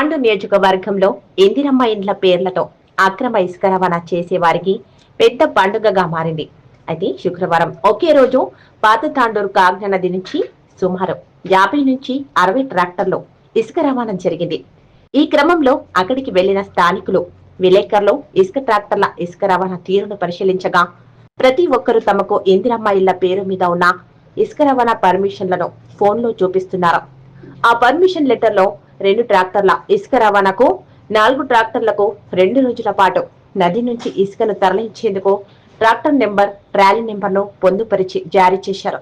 తాండు నియోజకవర్గంలో ఇందిరమ్మ ఇండ్ల పేర్లతో అక్రమ ఇసుక రవాణా చేసే వారికి పెద్ద పండుగగా మారింది. అయితే శుక్రవారం ఒకే రోజు పాత తాండూరు కాగ్న నది నుంచి సుమారు యాభై నుంచి అరవై ట్రాక్టర్లు ఇసుక రవాణా జరిగింది. ఈ క్రమంలో అక్కడికి వెళ్ళిన స్థానికులు విలేకరులు ఇసుక ట్రాక్టర్ల ఇసుక రవాణా తీరును పరిశీలించగా ప్రతి ఒక్కరూ తమకు ఇందిరమ్మ ఇళ్ళ పేరు మీద ఉన్న ఇసుక రవాణా పర్మిషన్లను ఫోన్లో చూపిస్తున్నారు. ఆ పర్మిషన్ లెటర్లో రెండు ట్రాక్టర్ల ఇసుక రవాణాకు నాలుగు ట్రాక్టర్లకు రెండు రోజుల పాటు నది నుంచి ఇసుకను తరలించేందుకు ట్రాక్టర్ నెంబర్ ట్రాలీ నెంబర్ను పొందుపరిచి జారీ చేశారు.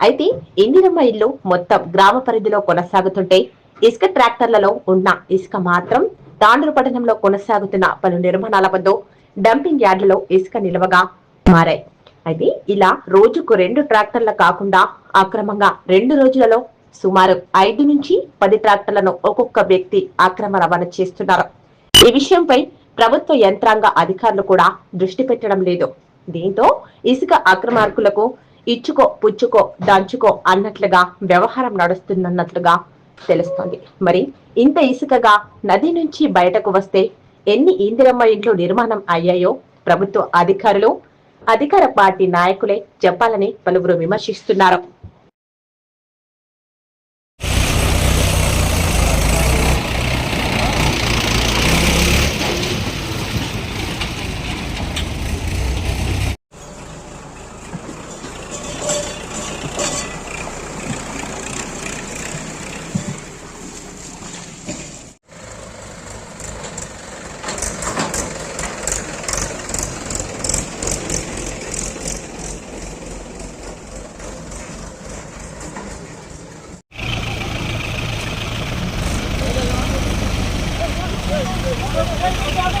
అయితే ఇందిరమ్మ ఇల్లు మొత్తం గ్రామ పరిధిలో కొనసాగుతుంటే ఇసుక ట్రాక్టర్లలో ఉన్న ఇసుక మాత్రం తాండూరు పట్టణంలో కొనసాగుతున్న పలు నిర్మాణాల వద్ద డంపింగ్ యార్డులలో ఇసుక నిల్వగా మారాయి. అయితే ఇలా రోజుకు రెండు ట్రాక్టర్ల కాకుండా అక్రమంగా రెండు రోజులలో సుమారు ఐదు నుంచి పది ట్రాక్టర్లను ఒక్కొక్క వ్యక్తి అక్రమ రవాణా చేస్తున్నారు. ఈ విషయంపై ప్రభుత్వ యంత్రాంగ అధికారులు కూడా దృష్టి పెట్టడం లేదు. దీంతో ఇసుక అక్రమార్కులకు ఇచ్చుకో పుచ్చుకో దంచుకో అన్నట్లుగా వ్యవహారం నడుస్తున్నట్లుగా తెలుస్తోంది. మరి ఇంత ఇసుకగా నది నుంచి బయటకు వస్తే ఎన్ని ఇందిరమ్మ ఇంట్లో నిర్మాణం అయ్యాయో ప్రభుత్వ అధికారులు అధికార పార్టీ నాయకులే చెప్పాలని పలువురు విమర్శిస్తున్నారు. Okay.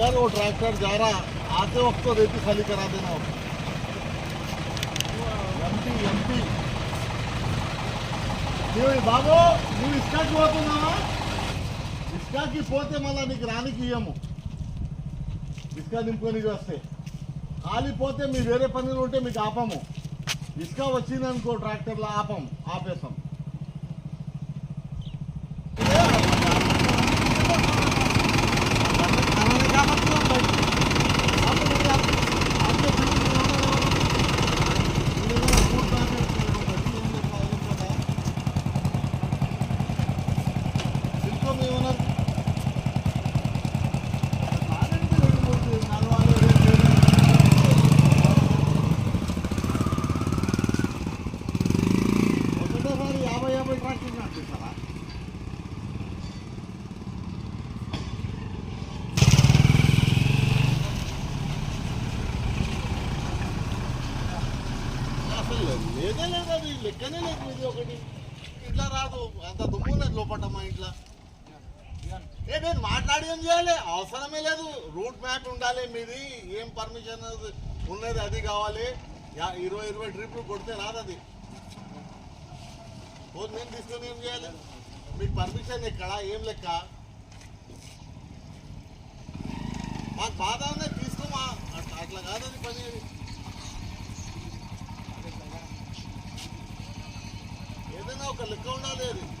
अगर वो ट्रैक्टर जा रहा आते वक्त तो रेती खाली करा देना ఎంపీ ఎంపీ నువ్వు బాబు నువ్వు ఇసుకకి పోతున్నావా ఇసుకకి పోతే మళ్ళీ నీకు రానికి ఇయ్యము ఇసుక నింపుకొని వస్తే ఖాళీ పోతే మీ వేరే పనులు ఉంటే మీకు ఆపము ఇసుక వచ్చిందనుకో ట్రాక్టర్లో ఆపం ఆపేస్తాం లేదే లేదు అది లెక్కనే లేదు ఇది ఒకటి ఇట్లా రాదు అంత దుమ్ము లేదు లోపల మా ఇంట్లో ఏ నేను మాట్లాడి ఏం చేయాలి? అవసరమే లేదు. రూట్ మ్యాప్ ఉండాలి మీది. ఏం పర్మిషన్ ఉన్నది అది కావాలి. యా- ఇరవై ఇరవై ట్రిప్లు కొడితే రాదు అది పోదు నేను తీసుకొని ఏం చేయాలి? మీకు పర్మిషన్ ఎక్కడ? ఏం లెక్క? మాకు బాధ ఉన్నది తీసుకోమా అట్లా కాదు అది పని. ఏదైనా ఒక లెక్క ఉండాలి అది.